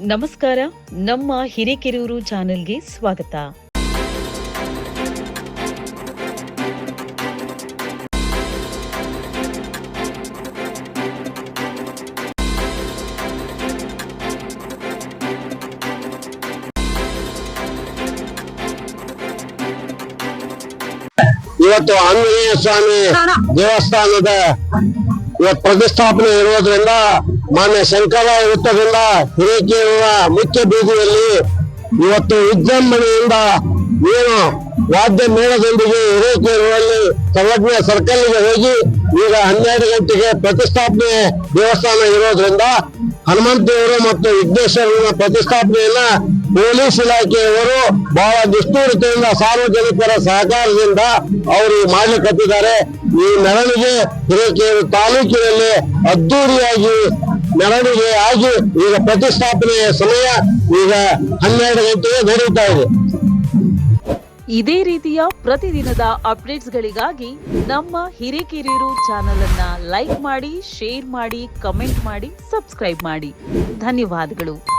ನಮಸ್ಕಾರ ನಮ್ಮ ಹಿರೇಕೆರೂರು ಚಾನೆಲ್ಗೆ ಸ್ವಾಗತ. ಇವತ್ತು ಆಂಜನೇಯ ಸ್ವಾಮಿ ದೇವಸ್ಥಾನದ ಇವತ್ತು ಪ್ರತಿಷ್ಠಾಪನೆ ಇರುವುದರಿಂದ ಮಾನ್ಯ ಶಂಕರ ವೃತ್ತದಿಂದ ಹಿರೇಕೆರೂರ ಮುಖ್ಯ ಬೀದಿಯಲ್ಲಿ ಇವತ್ತು ವಿಜೃಂಭಣೆಯಿಂದ ಏನು ವಾದ್ಯ ಮೇಳದೊಂದಿಗೆ ಹಿರೇಕೆರೂರಲ್ಲಿ ಸರ್ವಜ್ಞ ಸರ್ಕಲ್ಗೆ ಹೋಗಿ ಈಗ ಹನ್ನೆರಡು ಗಂಟೆಗೆ ಪ್ರತಿಷ್ಠಾಪನೆ ದೇವಸ್ಥಾನ ಇರೋದ್ರಿಂದ ಹನುಮಂತೇವರು ಮತ್ತು ವಿಘ್ನೇಶ್ವರನ ಪ್ರತಿಷ್ಠಾಪನೆಯನ್ನ ಪೊಲೀಸ್ ಇಲಾಖೆಯವರು ಬಹಳ ನಿಷ್ಠೂರತೆಯಿಂದ ಸಾರ್ವಜನಿಕರ ಸಹಕಾರದಿಂದ ಅವರು ಮಾಡ್ಲಿಕ್ಕತ್ತಿದ್ದಾರೆ ಈ ಮೆರವಣಿಗೆ ಹಿರೇಕೆರೂರು ತಾಲೂಕಿನಲ್ಲಿ ಅದ್ದೂರಿಯಾಗಿ ಮೆರವಣಿಗೆ ಆಗಿ ಈಗ ಪ್ರತಿಷ್ಠಾಪನೆಯ ಸಮಯ ಈಗ ಹನ್ನೆರಡು ಗಂಟೆಗೆ ನಡೆಯುತ್ತಾ ಇದೆ. ಇದೇ ರೀತಿಯ ಪ್ರತಿದಿನದ ಅಪ್ಡೇಟ್ಸ್ಗಳಿಗಾಗಿ ನಮ್ಮ ಹಿರೇಕೆರೂರು ಚಾನೆಲ್ ಅನ್ನ ಲೈಕ್ ಮಾಡಿ, ಶೇರ್ ಮಾಡಿ, ಕಮೆಂಟ್ ಮಾಡಿ, ಸಬ್ಸ್ಕ್ರೈಬ್ ಮಾಡಿ. ಧನ್ಯವಾದಗಳು.